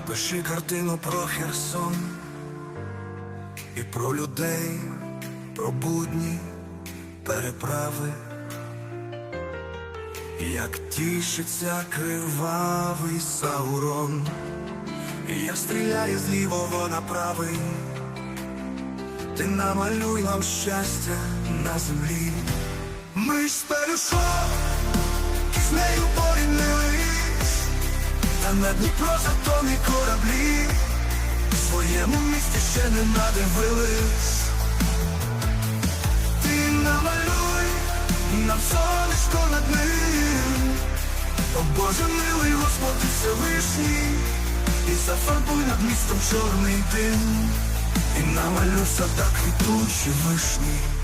Напиши картину про Херсон і про людей, про будні переправи, як тішиться кривавий Саурон, як стріляє з лівого на правий, ти намалюй нам щастя на землі. Ми ж перейшов, з нею та на Дніпро затони кораблі, в своєму місті ще не надивились. Ти намалюй нам сонечко над ним, о Боже милий Господи Всевишній, і зафарбуй над містом чорний дим, і намалюй садок квітучі вишні.